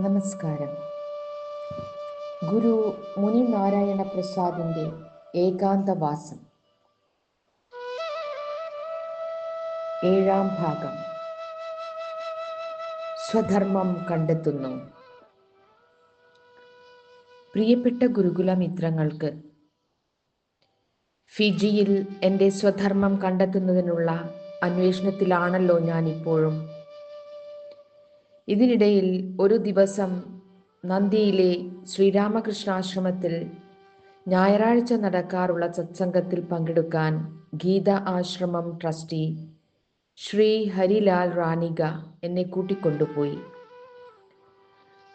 നമസ്കാരം. ഗുരു മുനി നാരായണ പ്രസാദിന്റെ ഏകാന്തവാസം. ഏഴാം ഭാഗം. സ്വധർമ്മം കണ്ടെത്തുന്നു. പ്രിയപ്പെട്ട ഗുരുകുല മിത്രങ്ങൾക്ക് ഫിജിയിൽ എന്റെ സ്വധർമ്മം കണ്ടെത്തുന്നതിനുള്ള അന്വേഷണത്തിലാണല്ലോ ഞാൻ ഇപ്പോഴും ഇതിനിടയിൽ ഒരു ദിവസം നന്ദിയിലെ ശ്രീരാമകൃഷ്ണാശ്രമത്തിൽ ഞായറാഴ്ച നടക്കാറുള്ള സത്സംഗത്തിൽ പങ്കെടുക്കാൻ ഗീത ആശ്രമം ട്രസ്റ്റി ശ്രീ ഹരിലാൽ റാണിക എന്നെ കൂട്ടിക്കൊണ്ടുപോയി.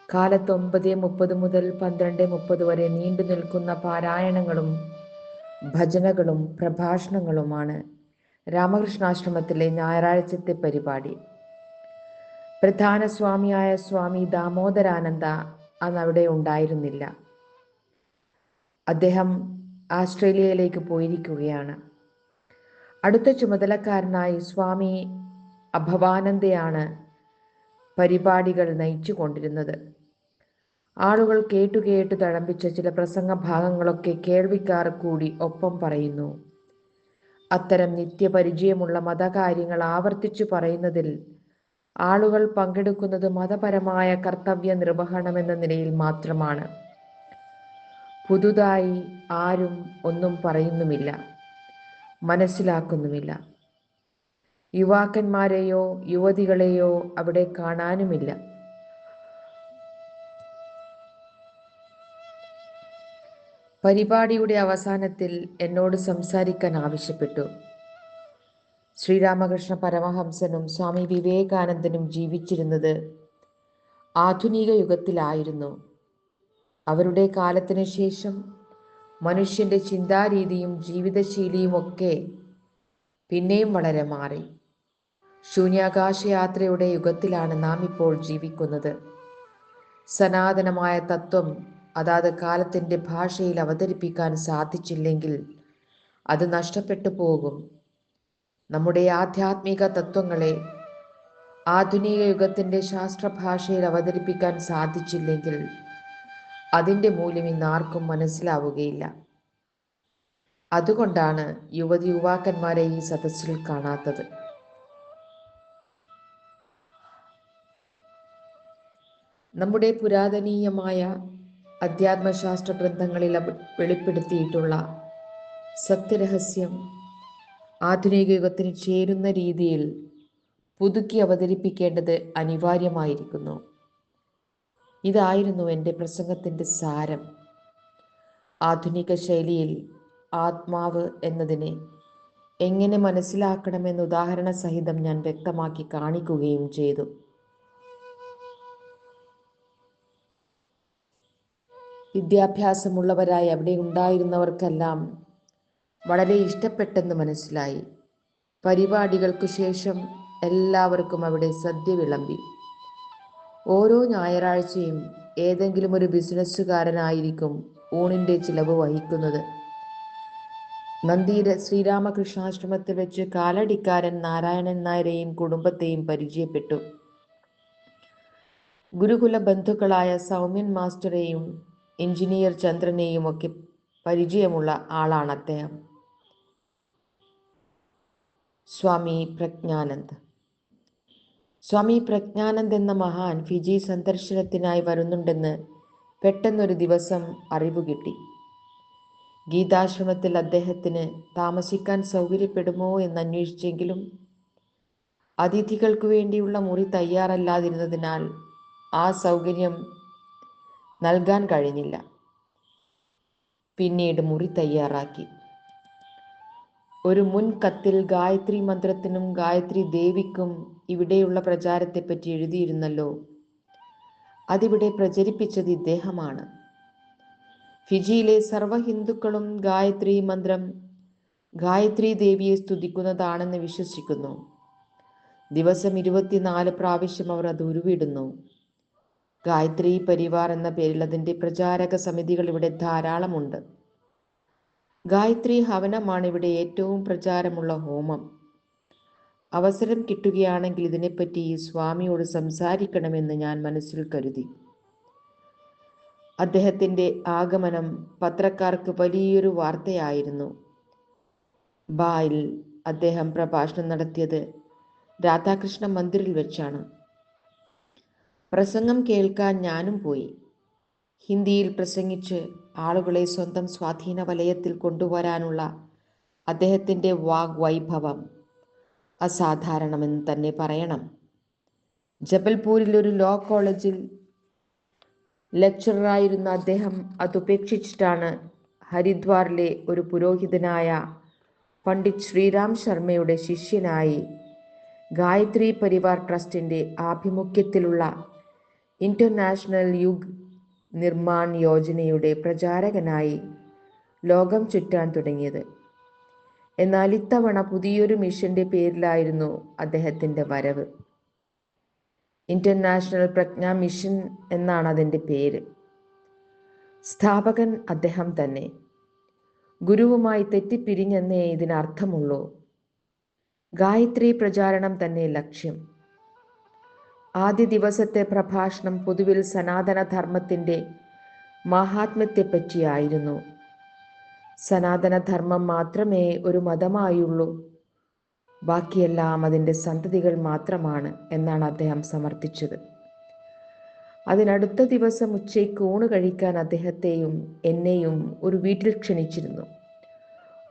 കാലത്ത് ഒമ്പത് മുപ്പത് മുതൽ പന്ത്രണ്ട് മുപ്പത് വരെ നീണ്ടു നിൽക്കുന്ന പാരായണങ്ങളും ഭജനകളും പ്രഭാഷണങ്ങളുമാണ് രാമകൃഷ്ണാശ്രമത്തിലെ ഞായറാഴ്ചത്തെ പരിപാടി. പ്രധാന സ്വാമിയായ സ്വാമി ദാമോദരാനന്ദ അന്ന് അവിടെ ഉണ്ടായിരുന്നില്ല. അദ്ദേഹം ആസ്ട്രേലിയയിലേക്ക് പോയിരിക്കുകയാണ്. അടുത്ത ചുമതലക്കാരനായി സ്വാമി അഭവാനന്ദയാണ് പരിപാടികൾ നയിച്ചു കൊണ്ടിരുന്നത് ആളുകൾ കേട്ടുകേട്ട് കേട്ടു തഴമ്പിച്ച ചില പ്രസംഗ ഭാഗങ്ങളൊക്കെ കേൾവിക്കാർ കൂടി ഒപ്പം പറയുന്നു. അത്തരം നിത്യപരിചയമുള്ള മതകാര്യങ്ങൾ ആവർത്തിച്ചു പറയുന്നതിൽ ആളുകൾ പങ്കെടുക്കുന്നത് മതപരമായ കർത്തവ്യ നിർവഹണമെന്ന നിലയിൽ മാത്രമാണ്. പുതുതായി ആരും ഒന്നും പറയുന്നുമില്ല. മനസ്സിലാക്കുന്നുമില്ല. യുവാക്കന്മാരെയോ യുവതികളെയോ അവിടെ കാണാനുമില്ല. പരിപാടിയുടെ അവസാനത്തിൽ എന്നോട് സംസാരിക്കാൻ ആവശ്യപ്പെട്ടു. ശ്രീരാമകൃഷ്ണ പരമഹംസനും സ്വാമി വിവേകാനന്ദനും ജീവിച്ചിരുന്നത് ആധുനിക യുഗത്തിലായിരുന്നു. അവരുടെ കാലത്തിന് ശേഷം മനുഷ്യന്റെ ചിന്താരീതിയും ജീവിതശൈലിയും ഒക്കെ പിന്നെയും വളരെ മാറി. ശൂന്യാകാശ യാത്രയുടെ യുഗത്തിലാണ് നാം ഇപ്പോൾ ജീവിക്കുന്നത്. സനാതനമായ തത്വം അതാത് കാലത്തിന്റെ ഭാഷയിൽ അവതരിപ്പിക്കാൻ സാധിച്ചില്ലെങ്കിൽ അത് നഷ്ടപ്പെട്ടു പോകും. നമ്മുടെ ആധ്യാത്മിക തത്വങ്ങളെ ആധുനിക യുഗത്തിന്റെ ശാസ്ത്രഭാഷയിൽ അവതരിപ്പിക്കാൻ സാധിച്ചില്ലെങ്കിൽ അതിന്റെ മൂല്യം ഇന്ന് ആർക്കും മനസ്സിലാവുകയില്ല. അതുകൊണ്ടാണ് യുവതി യുവാക്കന്മാരെ ഈ സദസ്സിൽ കാണാത്തത്. നമ്മുടെ പുരാതനീയമായ അധ്യാത്മശാസ്ത്ര ഗ്രന്ഥങ്ങളിൽ വെളിപ്പെടുത്തിയിട്ടുള്ള സത്യരഹസ്യം ആധുനിക യുഗത്തിന് ചേരുന്ന രീതിയിൽ പുതുക്കി അവതരിപ്പിക്കേണ്ടത് അനിവാര്യമായിരിക്കുന്നു. ഇതായിരുന്നു എന്റെ പ്രസംഗത്തിന്റെ സാരം. ആധുനിക ശൈലിയിൽ ആത്മാവ് എന്നതിനെ എങ്ങനെ മനസ്സിലാക്കണമെന്ന് ഉദാഹരണ സഹിതം ഞാൻ വ്യക്തമാക്കി കാണിക്കുകയും ചെയ്തു. വിദ്യാഭ്യാസമുള്ളവരായി അവിടെ ഉണ്ടായിരുന്നവർക്കെല്ലാം വളരെ ഇഷ്ടപ്പെട്ടെന്ന് മനസ്സിലായി. പരിപാടികൾക്ക് ശേഷം എല്ലാവർക്കും അവിടെ സദ്യ വിളമ്പി. ഓരോ ഞായറാഴ്ചയും ഏതെങ്കിലും ഒരു ബിസിനസ്സുകാരനായിരിക്കും ഊണിന്റെ ചിലവ് വഹിക്കുന്നത്. നന്ദിയിലെ ശ്രീരാമകൃഷ്ണാശ്രമത്തിൽ വെച്ച് കാലടിക്കാരൻ നാരായണൻ നായരെയും കുടുംബത്തെയും പരിചയപ്പെട്ടു. ഗുരുകുല ബന്ധുക്കളായ സൗമ്യൻ മാസ്റ്ററെയും എഞ്ചിനീയർ ചന്ദ്രനെയും ഒക്കെ പരിചയമുള്ള ആളാണ് അദ്ദേഹം. സ്വാമി പ്രജ്ഞാനന്ദ്. സ്വാമി പ്രജ്ഞാനന്ദ് എന്ന മഹാൻ ഫിജി സന്ദർശനത്തിനായി വരുന്നുണ്ടെന്ന് പെട്ടെന്നൊരു ദിവസം അറിവ് കിട്ടി. ഗീതാശ്രമത്തിൽ അദ്ദേഹത്തിന് താമസിക്കാൻ സൗകര്യപ്പെടുമോ എന്ന് അന്വേഷിച്ചെങ്കിലും അതിഥികൾക്ക് വേണ്ടിയുള്ള മുറി തയ്യാറല്ലാതിരുന്നതിനാൽ ആ സൗകര്യം നൽകാൻ കഴിഞ്ഞില്ല. പിന്നീട് മുറി തയ്യാറാക്കി. ഒരു മുൻ കത്തിൽ ഗായത്രി മന്ത്രത്തിനും ഗായത്രി ദേവിക്കും ഇവിടെയുള്ള പ്രചാരത്തെപ്പറ്റി എഴുതിയിരുന്നല്ലോ. അതിവിടെ പ്രചരിപ്പിച്ചത് ഇദ്ദേഹമാണ്. ഫിജിയിലെ സർവ ഹിന്ദുക്കളും ഗായത്രി മന്ത്രം ഗായത്രി ദേവിയെ സ്തുതിക്കുന്നതാണെന്ന് വിശ്വസിക്കുന്നു. ദിവസം ഇരുപത്തിനാല് പ്രാവശ്യം അവർ അത് ഉരുവിടുന്നു. ഗായത്രി പരിവാർ എന്ന പേരിൽ അതിന്റെ പ്രചാരക സമിതികൾ ഇവിടെ ധാരാളമുണ്ട്. ഗായത്രി ഹവനമാണ് ഇവിടെ ഏറ്റവും പ്രചാരമുള്ള ഹോമം. അവസരം കിട്ടുകയാണെങ്കിൽ ഇതിനെപ്പറ്റി സ്വാമിയോട് സംസാരിക്കണമെന്ന് ഞാൻ മനസ്സിൽ കരുതി. അദ്ദേഹത്തിന്റെ ആഗമനം പത്രക്കാർക്ക് വലിയൊരു വാർത്തയായിരുന്നു. ബായിൽ അദ്ദേഹം പ്രഭാഷണം നടത്തിയത് രാധാകൃഷ്ണ മന്ദിറിൽ വെച്ചാണ്. പ്രസംഗം കേൾക്കാൻ ഞാനും പോയി. ഹിന്ദിയിൽ പ്രസംഗിച്ച് ആളുകളെ സ്വന്തം സ്വാധീന വലയത്തിൽ കൊണ്ടുവരാനുള്ള അദ്ദേഹത്തിന്റെ വാഗ്വൈഭവം അസാധാരണമെന്ന് തന്നെ പറയണം. ജബൽപൂരിൽ ഒരു ലോ കോളേജിൽ ലെക്ചററായിരുന്ന അദ്ദേഹം അതുപേക്ഷിച്ചിട്ടാണ് ഹരിദ്വാറിലെ ഒരു പുരോഹിതനായ പണ്ഡിറ്റ് ശ്രീരാം ശർമ്മയുടെ ശിഷ്യനായി ഗായത്രി പരിവാർ ട്രസ്റ്റിന്റെ ആഭിമുഖ്യത്തിലുള്ള ഇന്റർനാഷണൽ യുഗ് നിർമ്മാൺ യോജനയുടെ പ്രചാരകനായി ലോകം ചുറ്റാൻ തുടങ്ങിയത്. എന്നാൽ ഇത്തവണ പുതിയൊരു മിഷന്റെ പേരിലായിരുന്നു അദ്ദേഹത്തിന്റെ വരവ്. ഇന്റർനാഷണൽ പ്രജ്ഞാ മിഷൻ എന്നാണ് അതിന്റെ പേര്. സ്ഥാപകൻ അദ്ദേഹം തന്നെ. ഗുരുവുമായി തെറ്റിപ്പിരിഞ്ഞെന്നേ ഇതിനർത്ഥമുള്ളൂ. ഗായത്രി പ്രചാരണം തന്നെ ലക്ഷ്യം. ആദ്യ ദിവസത്തെ പ്രഭാഷണം പൊതുവിൽ സനാതനധർമ്മത്തിന്റെ മഹാത്മ്യത്തെപ്പറ്റിയായിരുന്നു. സനാതനധർമ്മം മാത്രമേ ഒരു മതമായുള്ളൂ. ബാക്കിയെല്ലാം അതിന്റെ സന്തതികൾ മാത്രമാണ് എന്നാണ് അദ്ദേഹം സമർത്ഥിച്ചത്. അതിനടുത്ത ദിവസം ഉച്ചയ്ക്ക് ഊണ് കഴിക്കാൻ അദ്ദേഹത്തെയും എന്നെയും ഒരു വീട്ടിൽ ക്ഷണിച്ചിരുന്നു.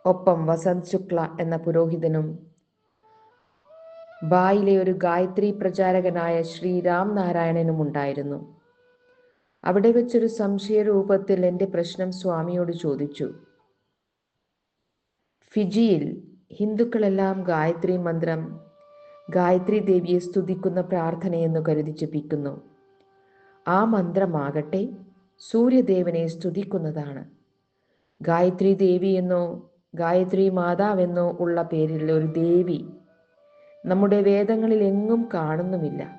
ഒപ്പം വസന്ത് ശുക്ല എന്ന പുരോഹിതനും ബായിലെ ഒരു ഗായത്രി പ്രചാരകനായ ശ്രീരാം നാരായണനും ഉണ്ടായിരുന്നു. അവിടെ വെച്ചൊരു സംശയ രൂപത്തിൽ എന്റെ പ്രശ്നം സ്വാമിയോട് ചോദിച്ചു. ഫിജിയിൽ ഹിന്ദുക്കളെല്ലാം ഗായത്രി മന്ത്രം ഗായത്രി ദേവിയെ സ്തുതിക്കുന്ന പ്രാർത്ഥനയെന്ന് കരുതി ജപിക്കുന്നു ആ മന്ത്രമാകട്ടെ സൂര്യദേവനെ സ്തുതിക്കുന്നതാണ്. ഗായത്രി ദേവി എന്നോ ഗായത്രി മാതാവെന്നോ ഉള്ള പേരിൽ ഒരു ദേവി നമ്മുടെ വേദങ്ങളിൽ എങ്ങും കാണുന്നുമില്ല.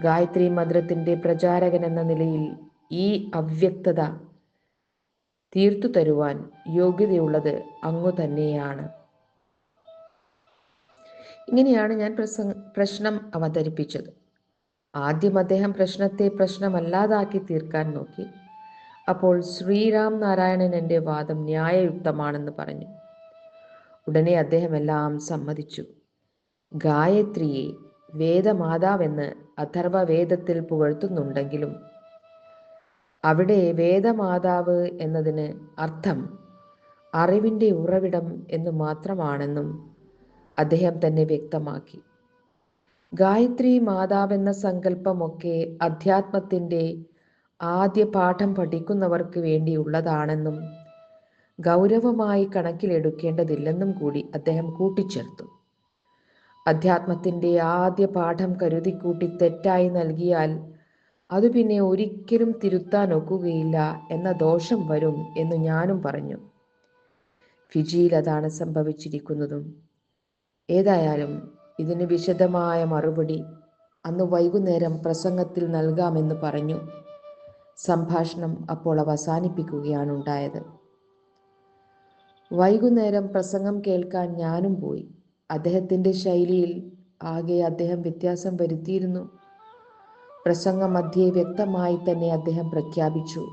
ഗായത്രി മന്ത്രത്തിന്റെ പ്രചാരകൻ എന്ന നിലയിൽ ഈ അവ്യക്തത തീർത്തു തരുവാൻ യോഗ്യതയുള്ളത് അങ്ങു തന്നെയാണ്. ഇങ്ങനെയാണ് ഞാൻ പ്രശ്നം അവതരിപ്പിച്ചത്. ആദ്യം അദ്ദേഹം പ്രശ്നത്തെ പ്രശ്നമല്ലാതാക്കി തീർക്കാൻ നോക്കി. അപ്പോൾ ശ്രീരാം നാരായണൻ എന്റെ വാദം ന്യായയുക്തമാണെന്ന് പറഞ്ഞു. ഉടനെ അദ്ദേഹം എല്ലാം സമ്മതിച്ചു. ഗായത്രിയെ വേദമാതാവെന്ന് അഥർവവേദത്തിൽ പുകഴ്ത്തുന്നുണ്ടെങ്കിലും അവിടെ വേദമാതാവ് എന്നതിന് അർത്ഥം അറിവിന്റെ ഉറവിടം എന്ന് മാത്രമാണെന്നും അദ്ദേഹം തന്നെ വ്യക്തമാക്കി. ഗായത്രി മാതാവെന്ന സങ്കല്പമൊക്കെ അധ്യാത്മത്തിന്റെ ആദ്യ പാഠം പഠിക്കുന്നവർക്ക് വേണ്ടിയുള്ളതാണെന്നും ഗൗരവമായി കണക്കിലെടുക്കേണ്ടതില്ലെന്നും കൂടി അദ്ദേഹം കൂട്ടിച്ചേർത്തു. അധ്യാത്മത്തിന്റെ ആദ്യ പാഠം കരുതിക്കൂട്ടി തെറ്റായി നൽകിയാൽ അത് പിന്നെ ഒരിക്കലും തിരുത്താൻ ഒക്കുകയില്ല എന്ന ദോഷം വരും എന്ന് ഞാനും പറഞ്ഞു. ഫിജിയിൽ അതാണ് സംഭവിച്ചിരിക്കുന്നതും. ഏതായാലും ഇതിന് വിശദമായ മറുപടി അന്ന് വൈകുന്നേരം പ്രസംഗത്തിൽ നൽകാമെന്ന് പറഞ്ഞു. സംഭാഷണം അപ്പോൾ അവസാനിപ്പിക്കുകയാണ് ഉണ്ടായത് വൈകുന്നേരം പ്രസംഗം കേൾക്കാൻ ഞാനും പോയി. അദ്ദേഹത്തിന്റെ ശൈലിയിൽ ആകെ അദ്ദേഹം വ്യത്യാസം വരുത്തിയിരുന്നു. പ്രസംഗ മധ്യേ വ്യക്തമായി തന്നെ അദ്ദേഹം പ്രഖ്യാപിച്ചു.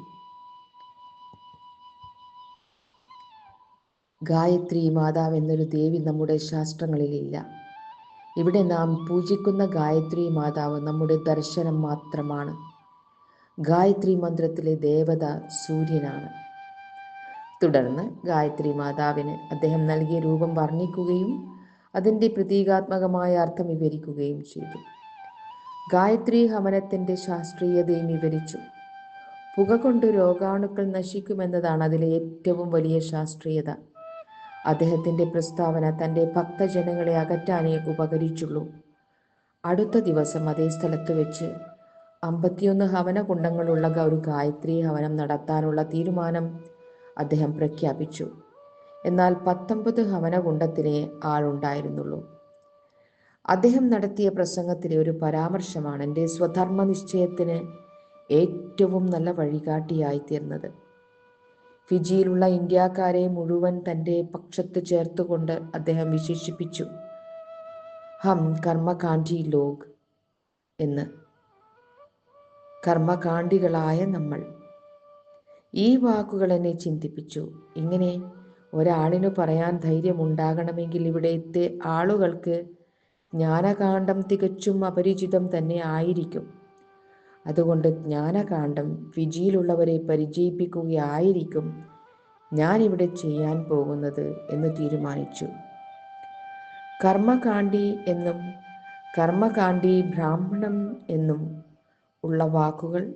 ഗായത്രി മാതാവ് എന്നൊരു ദേവി നമ്മുടെ ശാസ്ത്രങ്ങളിലില്ല. ഇവിടെ നാം പൂജിക്കുന്ന ഗായത്രി മാതാവ് നമ്മുടെ ദർശനം മാത്രമാണ്. ഗായത്രി മന്ത്രത്തിലെ ദേവത സൂര്യനാണ്. തുടർന്ന് ഗായത്രി മാതാവിന് അദ്ദേഹം നൽകിയ രൂപം വർണിക്കുകയും അതിന്റെ പ്രതീകാത്മകമായ അർത്ഥം വിവരിക്കുകയും ചെയ്തു. ഗായത്രി ഹവനത്തിന്റെ ശാസ്ത്രീയതയും വിവരിച്ചു. പുക കൊണ്ട് രോഗാണുക്കൾ നശിക്കുമെന്നതാണ് അതിലെ ഏറ്റവും വലിയ ശാസ്ത്രീയത. അദ്ദേഹത്തിന്റെ പ്രസ്താവന തന്റെ ഭക്തജനങ്ങളെ അകറ്റാനേ ഉപകരിച്ചുള്ളൂ. അടുത്ത ദിവസം അതേ സ്ഥലത്ത് വെച്ച് അമ്പത്തിയൊന്ന് ഹവനകുണ്ടങ്ങളുള്ള ഒരു ഗായത്രി ഹവനം നടത്താനുള്ള തീരുമാനം അദ്ദേഹം പ്രഖ്യാപിച്ചു. എന്നാൽ പത്തൊമ്പത് ഹവനകുണ്ടത്തിനെ ആളുണ്ടായിരുന്നുള്ളൂ. അദ്ദേഹം നടത്തിയ പ്രസംഗത്തിലെ ഒരു പരാമർശമാണ് എന്റെ സ്വധർമ്മ നിശ്ചയത്തിന് ഏറ്റവും നല്ല വഴികാട്ടിയായി തീർന്നത് ഫിജിയിലുള്ള ഇന്ത്യക്കാരെ മുഴുവൻ തന്റെ പക്ഷത്ത് ചേർത്തുകൊണ്ട് അദ്ദേഹം വിശേഷിപ്പിച്ചു ഹം കർമ്മകാണ്ടി ലോക് എന്ന്. കർമ്മകാണ്ടികളായ നമ്മൾ. ഈ വാക്കുകൾ എന്നെ ചിന്തിപ്പിച്ചു. ഇങ്ങനെ ഒരാളിനു പറയാൻ ധൈര്യമുണ്ടാകണമെങ്കിൽ ഇവിടുത്തെ ആളുകൾക്ക് ജ്ഞാനകാന്ഡം തികച്ചും അപരിചിതം തന്നെ ആയിരിക്കും. അതുകൊണ്ട് ജ്ഞാനകാന്ഡം വിജിയിലുള്ളവരെ പരിചയിപ്പിക്കുകയായിരിക്കും ഞാൻ ഇവിടെ ചെയ്യാൻ പോകുന്നത് എന്ന് തീരുമാനിച്ചു. കർമ്മകാണ്ഡി എന്നും കർമ്മകാണ്ഡി ബ്രാഹ്മണം എന്നും ഉള്ള വാക്കുകൾ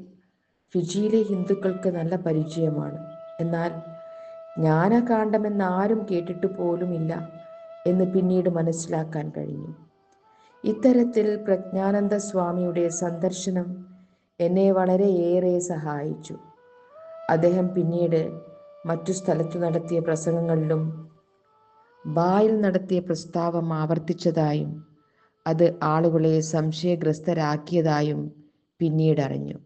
ഫിജിയിലെ ഹിന്ദുക്കൾക്ക് നല്ല പരിചയമാണ്. എന്നാൽ ജ്ഞാനകാന്ഡമെന്ന് ആരും കേട്ടിട്ട് പോലുമില്ല എന്ന് പിന്നീട് മനസ്സിലാക്കാൻ കഴിഞ്ഞു. ഇത്തരത്തിൽ പ്രജ്ഞാനന്ദ സ്വാമിയുടെ സന്ദർശനം എന്നെ വളരെയേറെ സഹായിച്ചു. അദ്ദേഹം പിന്നീട് മറ്റു സ്ഥലത്തു നടത്തിയ പ്രസംഗങ്ങളിലും ബായിൽ നടത്തിയ പ്രസ്താവം ആവർത്തിച്ചതായും അത് ആളുകളെ സംശയഗ്രസ്തരാക്കിയതായും പിന്നീട് അറിഞ്ഞു.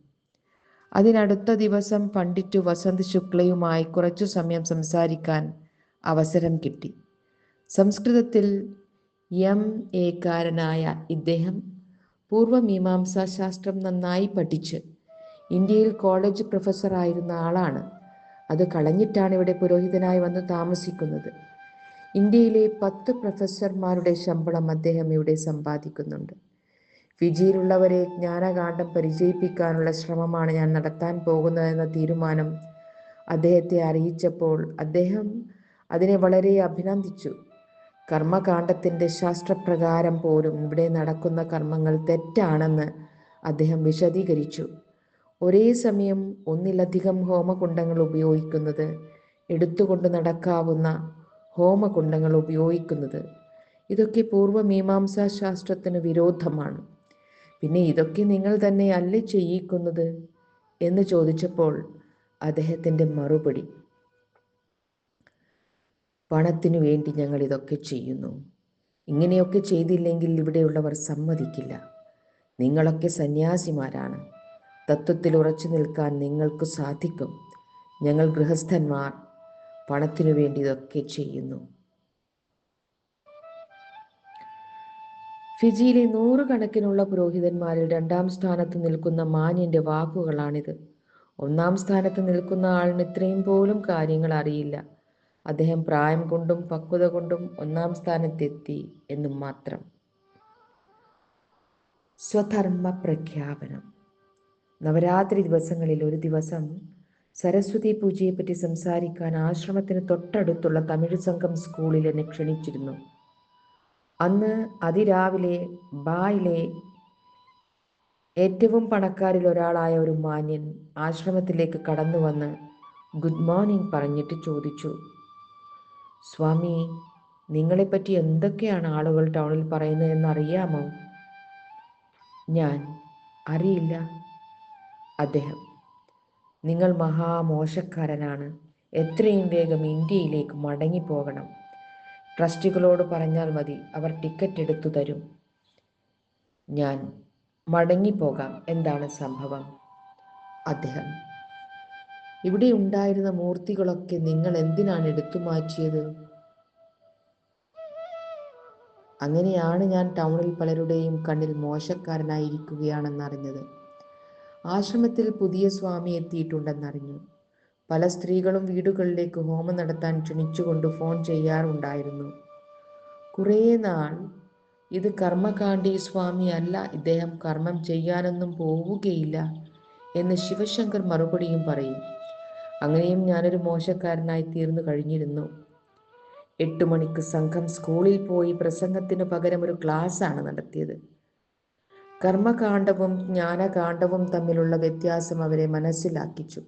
അതിനടുത്ത ദിവസം പണ്ഡിറ്റ് വസന്ത് ശുക്ലയുമായി കുറച്ചു സമയം സംസാരിക്കാൻ അവസരം കിട്ടി. സംസ്കൃതത്തിൽ എം എക്കാരനായ ഇദ്ദേഹം പൂർവമീമാംസാ ശാസ്ത്രം നന്നായി പഠിച്ച് ഇന്ത്യയിൽ കോളേജ് പ്രൊഫസറായിരുന്ന ആളാണ്. അത് കളഞ്ഞിട്ടാണ് ഇവിടെ പുരോഹിതനായി വന്ന് താമസിക്കുന്നത്. ഇന്ത്യയിലെ പത്ത് പ്രൊഫസർമാരുടെ ശമ്പളം അദ്ദേഹം ഇവിടെ സമ്പാദിക്കുന്നുണ്ട്. ഫിജിയിലുള്ളവരെ ജ്ഞാനകാന്ഡം പരിചയിപ്പിക്കാനുള്ള ശ്രമമാണ് ഞാൻ നടത്താൻ പോകുന്നതെന്ന തീരുമാനം അദ്ദേഹത്തെ അറിയിച്ചപ്പോൾ അദ്ദേഹം അതിനെ വളരെ അഭിനന്ദിച്ചു. കർമ്മകാന്ഡത്തിന്റെ ശാസ്ത്രപ്രകാരം പോലും ഇവിടെ നടക്കുന്ന കർമ്മങ്ങൾ തെറ്റാണെന്ന് അദ്ദേഹം വിശദീകരിച്ചു. ഒരേ സമയം ഒന്നിലധികം ഹോമകുണ്ടങ്ങൾ ഉപയോഗിക്കുന്നത് എടുത്തുകൊണ്ട് നടക്കാവുന്ന ഹോമകുണ്ടങ്ങൾ ഉപയോഗിക്കുന്നത്. ഇതൊക്കെ പൂർവമീമാംസാ ശാസ്ത്രത്തിന് വിരോധമാണ്. പിന്നെ ഇതൊക്കെ നിങ്ങൾ തന്നെ അല്ലേ ചെയ്യിക്കുന്നത്? എന്ന് ചോദിച്ചപ്പോൾ അദ്ദേഹത്തിന്റെ മറുപടി പണത്തിനു വേണ്ടി ഞങ്ങൾ ഇതൊക്കെ ചെയ്യുന്നു. ഇങ്ങനെയൊക്കെ ചെയ്തില്ലെങ്കിൽ ഇവിടെയുള്ളവർ സമ്മതിക്കില്ല. നിങ്ങളൊക്കെ സന്യാസിമാരാണ്. തത്വത്തിൽ ഉറച്ചു നിൽക്കാൻ നിങ്ങൾക്ക് സാധിക്കും. ഞങ്ങൾ ഗൃഹസ്ഥന്മാർ പണത്തിനു വേണ്ടി ഇതൊക്കെ ചെയ്യുന്നു. ഫിജിയിലെ നൂറുകണക്കിനുള്ള പുരോഹിതന്മാരിൽ രണ്ടാം സ്ഥാനത്ത് നിൽക്കുന്ന മാന്യന്റെ വാക്കുകളാണിത്. ഒന്നാം സ്ഥാനത്ത് നിൽക്കുന്ന ആളിന് ഇത്രയും പോലും കാര്യങ്ങൾ അറിയില്ല. അദ്ദേഹം പ്രായം കൊണ്ടും പക്വത കൊണ്ടും ഒന്നാം സ്ഥാനത്തെത്തി എന്നും മാത്രം. സ്വധർമ്മ പ്രഖ്യാപനം. നവരാത്രി ദിവസങ്ങളിൽ ഒരു ദിവസം സരസ്വതി പൂജയെപ്പറ്റി സംസാരിക്കാൻ ആശ്രമത്തിന് തൊട്ടടുത്തുള്ള തമിഴ് സംഘം സ്കൂളിൽ എന്നെ ക്ഷണിച്ചിരുന്നു. അന്ന് അതിരാവിലെ ബായിലെ ഏറ്റവും പണക്കാരിൽ ഒരാളായ ഒരു മാന്യൻ ആശ്രമത്തിലേക്ക് കടന്നു വന്ന് ഗുഡ് മോർണിംഗ് പറഞ്ഞിട്ട് ചോദിച്ചു. സ്വാമി നിങ്ങളെപ്പറ്റി എന്തൊക്കെയാണ് ആളുകൾ ടൗണിൽ പറയുന്നതെന്ന് അറിയാമോ ഞാൻ അറിയില്ല അദ്ദേഹം. നിങ്ങൾ മഹാമോശക്കാരനാണ്. എത്രയും വേഗം ഇന്ത്യയിലേക്ക് മടങ്ങിപ്പോകണം. ട്രസ്റ്റികളോട് പറഞ്ഞാൽ മതി അവർ ടിക്കറ്റ് എടുത്തു തരും. ഞാൻ മടങ്ങിപ്പോകാം. എന്താണ് സംഭവം? അദ്ദേഹം ഇവിടെ ഉണ്ടായിരുന്ന മൂർത്തികളൊക്കെ നിങ്ങൾ എന്തിനാണ് എടുത്തു മാറ്റിയത്? അങ്ങനെയാണ് ഞാൻ ടൗണിൽ പലരുടെയും കണ്ണിൽ മോശക്കാരനായിരിക്കുകയാണെന്നറിഞ്ഞത്. ആശ്രമത്തിൽ പുതിയ സ്വാമി എത്തിയിട്ടുണ്ടെന്നറിഞ്ഞു. പല സ്ത്രീകളും വീടുകളിലേക്ക് ഹോമം നടത്താൻ ക്ഷണിച്ചുകൊണ്ട് ഫോൺ ചെയ്യാറുണ്ടായിരുന്നു. കുറേ നാൾ ഇത് കർമ്മകാണ്ഡി സ്വാമി അല്ല ഇദ്ദേഹം കർമ്മം ചെയ്യാനൊന്നും പോവുകയില്ല എന്ന് ശിവശങ്കർ മറുപടിയും പറയും. അങ്ങനെയും ഞാനൊരു മോശക്കാരനായി തീർന്നു കഴിഞ്ഞിരുന്നു. എട്ടു മണിക്ക് സംഘം സ്കൂളിൽ പോയി പ്രസംഗത്തിന് പകരം ഒരു ആണ് നടത്തിയത്. കർമ്മകാണ്ഡവും ജ്ഞാനകാണ്ഡവും തമ്മിലുള്ള വ്യത്യാസം അവരെ മനസ്സിലാക്കിച്ചു.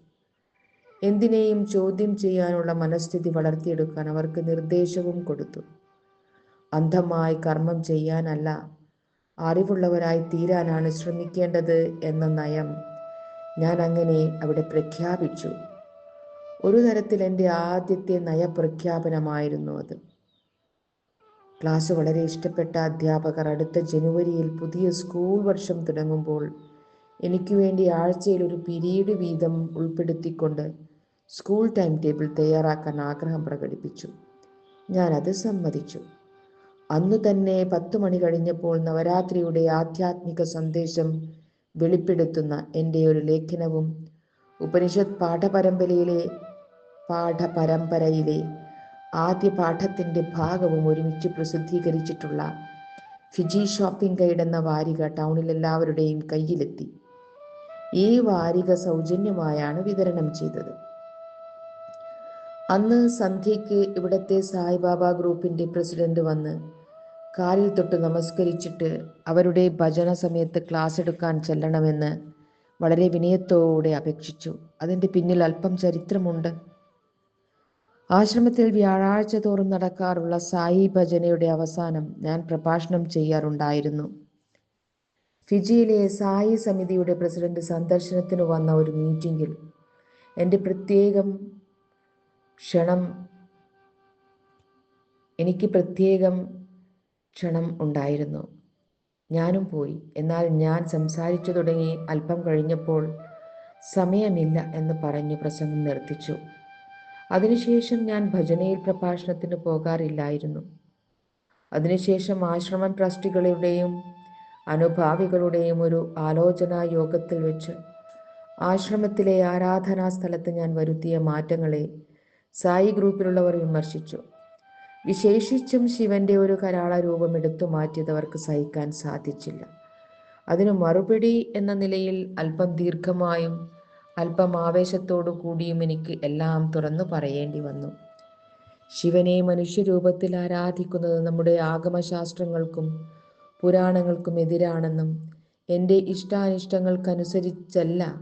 എന്തിനേയും ചോദ്യം ചെയ്യാനുള്ള മനസ്ഥിതി വളർത്തിയെടുക്കാൻ അവർക്ക് നിർദ്ദേശവും കൊടുത്തു. അന്ധമായി കർമ്മം ചെയ്യാനല്ല അറിവുള്ളവരായി തീരാനാണ് ശ്രമിക്കേണ്ടത് എന്ന നയം ഞാൻ അങ്ങനെ അവിടെ പ്രഖ്യാപിച്ചു. ഒരു തരത്തിൽ എന്റെ ആദ്യത്തെ നയപ്രഖ്യാപനമായിരുന്നു അത്. ക്ലാസ് വളരെ ഇഷ്ടപ്പെട്ട അധ്യാപകർ അടുത്ത ജനുവരിയിൽ പുതിയ സ്കൂൾ വർഷം തുടങ്ങുമ്പോൾ എനിക്ക് വേണ്ടി ആഴ്ചയിൽ ഒരു പിരീഡ് വീതം ഉൾപ്പെടുത്തിക്കൊണ്ട് സ്കൂൾ ടൈം ടേബിൾ തയ്യാറാക്കാൻ ആഗ്രഹം പ്രകടിപ്പിച്ചു. ഞാൻ അത് സമ്മതിച്ചു. അന്നു തന്നെ പത്തു മണി കഴിഞ്ഞപ്പോൾ നവരാത്രിയുടെ ആധ്യാത്മിക സന്ദേശം വെളിപ്പെടുത്തുന്ന എന്റെ ഒരു ലേഖനവും ഉപനിഷത് പാഠപരമ്പരയിലെ പാഠപരമ്പരയിലെ ആദ്യ പാഠത്തിന്റെ ഭാഗവും ഒരുമിച്ച് പ്രസിദ്ധീകരിച്ചിട്ടുള്ള ഫിജി ഷോപ്പിംഗ് ഗൈഡ് എന്ന വാരിക ടൗണിൽ എല്ലാവരുടെയും കയ്യിലെത്തി. ഈ വാരിക സൗജന്യമായാണ് വിതരണം ചെയ്തത്. അന്ന് സന്ധ്യയ്ക്ക് ഇവിടത്തെ സായിബാബ ഗ്രൂപ്പിന്റെ പ്രസിഡന്റ് വന്ന് കാലിൽ തൊട്ട് നമസ്കരിച്ചിട്ട് അവരുടെ ഭജന സമയത്ത് ക്ലാസ് എടുക്കാൻ ചെല്ലണമെന്ന് വളരെ വിനയത്തോടെ അപേക്ഷിച്ചു. അതിന്റെ പിന്നിൽ അല്പം ചരിത്രമുണ്ട്. ആശ്രമത്തിൽ വ്യാഴാഴ്ച തോറും നടക്കാറുള്ള സായി ഭജനയുടെ അവസാനം ഞാൻ പ്രഭാഷണം ചെയ്യാറുണ്ടായിരുന്നു. ഫിജിയിലെ സായി സമിതിയുടെ പ്രസിഡന്റ് സന്ദർശനത്തിന് വന്ന ഒരു മീറ്റിംഗിൽ എന്റെ പ്രത്യേകം ക്ഷണം. എനിക്ക് പ്രത്യേകം ക്ഷണം ഉണ്ടായിരുന്നു. ഞാനും പോയി. എന്നാൽ ഞാൻ സംസാരിച്ചു തുടങ്ങി അല്പം കഴിഞ്ഞപ്പോൾ സമയമില്ല എന്ന് പറഞ്ഞു പ്രസംഗം നിർത്തിച്ചു. അതിനുശേഷം ഞാൻ ഭജനയിൽ പ്രഭാഷണത്തിന് പോകാറില്ലായിരുന്നു. അതിനുശേഷം ആശ്രമം ട്രസ്റ്റികളുടെയും അനുഭാവികളുടെയും ഒരു ആലോചനാ യോഗത്തിൽ വെച്ച് ആശ്രമത്തിലെ ആരാധനാ സ്ഥലത്ത് ഞാൻ വരുത്തിയ മാറ്റങ്ങളെ സായി ഗ്രൂപ്പിലുള്ളവർ വിമർശിച്ചു. വിശേഷിച്ചും ശിവന്റെ ഒരു കരാള രൂപം എടുത്തു മാറ്റിയതവർക്ക് സഹിക്കാൻ സാധിച്ചില്ല. അതിന് മറുപടി എന്ന നിലയിൽ അല്പം ദീർഘമായും അല്പം ആവേശത്തോടു കൂടിയും എനിക്ക് എല്ലാം തുറന്നു പറയേണ്ടി വന്നു. ശിവനെ മനുഷ്യരൂപത്തിൽ ആരാധിക്കുന്നത് നമ്മുടെ ആഗമശാസ്ത്രങ്ങൾക്കും പുരാണങ്ങൾക്കും എതിരാണെന്നും എന്റെ ഇഷ്ടാനിഷ്ടങ്ങൾക്കനുസരിച്ചല്ല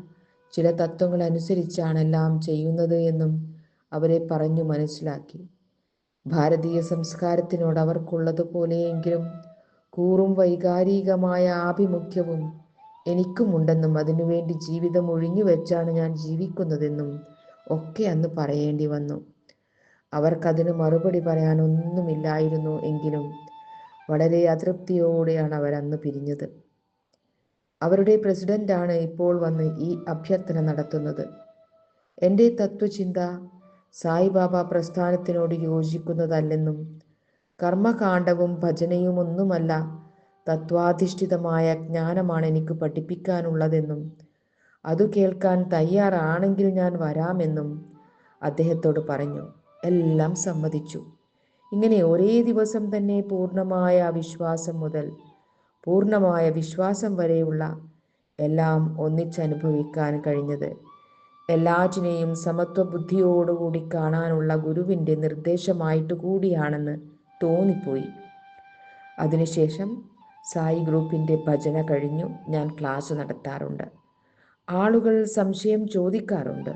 ചില തത്വങ്ങൾ അനുസരിച്ചാണ് എല്ലാം ചെയ്യുന്നത് എന്നും അവരെ പറഞ്ഞു മനസ്സിലാക്കി. ഭാരതീയ സംസ്കാരത്തിനോട് അവർക്കുള്ളതുപോലെയെങ്കിലും കൂറും വൈകാരികമായ ആഭിമുഖ്യവും എനിക്കുമുണ്ടെന്നും അതിനുവേണ്ടി ജീവിതം ഒഴിഞ്ഞു വെച്ചാണ് ഞാൻ ജീവിക്കുന്നതെന്നും ഒക്കെ അന്ന് പറയേണ്ടി വന്നു. അവർക്കതിന് മറുപടി പറയാനൊന്നുമില്ലായിരുന്നു എങ്കിലും വളരെ അതൃപ്തിയോടെയാണ് അവരന്ന് പിരിഞ്ഞത്. അവരുടെ പ്രസിഡന്റാണ് ഇപ്പോൾ വന്ന് ഈ അഭ്യർത്ഥന നടത്തുന്നത്. എന്റെ തത്വചിന്ത സായിബാബ പ്രസ്ഥാനത്തിനോട് യോജിക്കുന്നതല്ലെന്നും കർമ്മകാണ്ഡവും ഭജനയും ഒന്നുമല്ല തത്വാധിഷ്ഠിതമായ ജ്ഞാനമാണ് എനിക്ക് പഠിപ്പിക്കാനുള്ളതെന്നും അതു കേൾക്കാൻ തയ്യാറാണെങ്കിൽ ഞാൻ വരാമെന്നും അദ്ദേഹത്തോട് പറഞ്ഞു. എല്ലാം സമ്മതിച്ചു. ഇങ്ങനെ ഒരേ ദിവസം തന്നെ പൂർണമായ വിശ്വാസം മുതൽ പൂർണമായ വിശ്വാസം വരെയുള്ള എല്ലാം ഒന്നിച്ചനുഭവിക്കാൻ കഴിഞ്ഞത് എല്ലാറ്റിനെയും സമത്വ ബുദ്ധിയോടുകൂടി കാണാനുള്ള ഗുരുവിന്റെ നിർദ്ദേശമായിട്ട് കൂടിയാണെന്ന് തോന്നിപ്പോയി. അതിനുശേഷം സായി ഗ്രൂപ്പിന്റെ ഭജന കഴിഞ്ഞു. ഞാൻ ക്ലാസ് നടത്താറുണ്ട്. ആളുകൾ സംശയം ചോദിക്കാറുണ്ട്.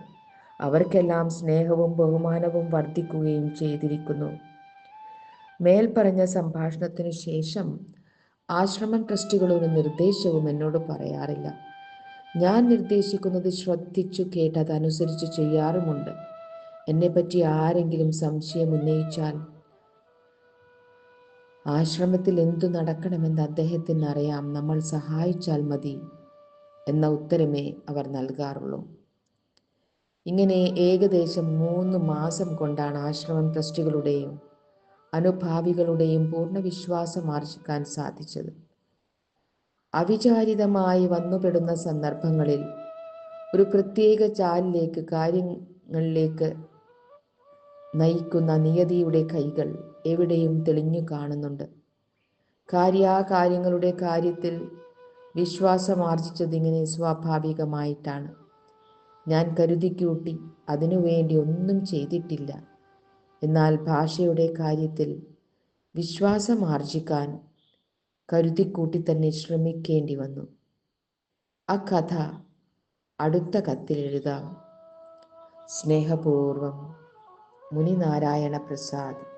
അവർക്കെല്ലാം സ്നേഹവും ബഹുമാനവും വർദ്ധിക്കുകയും ചെയ്തിരിക്കുന്നു. മേൽപ്പറഞ്ഞ സംഭാഷണത്തിന് ശേഷം ആശ്രമം ട്രസ്റ്റുകളൊരു നിർദ്ദേശവും എന്നോട് പറയാറില്ല. ഞാൻ നിർദ്ദേശിക്കുന്നത് ശ്രദ്ധിച്ചു കേട്ട് അതനുസരിച്ച് ചെയ്യാറുമുണ്ട്. എന്നെപ്പറ്റി ആരെങ്കിലും സംശയം ഉന്നയിച്ചാൽ ആശ്രമത്തിൽ എന്തു നടക്കണമെന്ന് അദ്ദേഹത്തിന് അറിയാം നമ്മൾ സഹായിച്ചാൽ മതി എന്ന ഉത്തരമേ അവർ നൽകാറുള്ളൂ. ഇങ്ങനെ ഏകദേശം മൂന്ന് മാസം കൊണ്ടാണ് ആശ്രമം ട്രസ്റ്റുകളുടെയും അനുഭാവികളുടെയും പൂർണ വിശ്വാസം ആർജിക്കാൻ സാധിച്ചത്. അവിചാരിതമായി വന്നുപെടുന്ന സന്ദർഭങ്ങളിൽ ഒരു പ്രത്യേക ചാലിലേക്ക് കാര്യങ്ങളിലേക്ക് നയിക്കുന്ന നിയതിയുടെ കൈകൾ എവിടെയും തെളിഞ്ഞു കാണുന്നുണ്ട്. കാര്യാകാര്യങ്ങളുടെ കാര്യത്തിൽ വിശ്വാസമാർജിച്ചതിങ്ങനെ സ്വാഭാവികമായിട്ടാണ്. ഞാൻ കരുതി കൂട്ടി അതിനുവേണ്ടി ഒന്നും ചെയ്തിട്ടില്ല. എന്നാൽ ഭാഷയുടെ കാര്യത്തിൽ വിശ്വാസം ആർജിക്കാൻ കരുതിക്കൂട്ടി തന്നെ ശ്രമിക്കേണ്ടി വന്നു ആ കഥ അടുത്ത കത്തിൽ എഴുതാം. സ്നേഹപൂർവം മുനിനാരായണ പ്രസാദ്.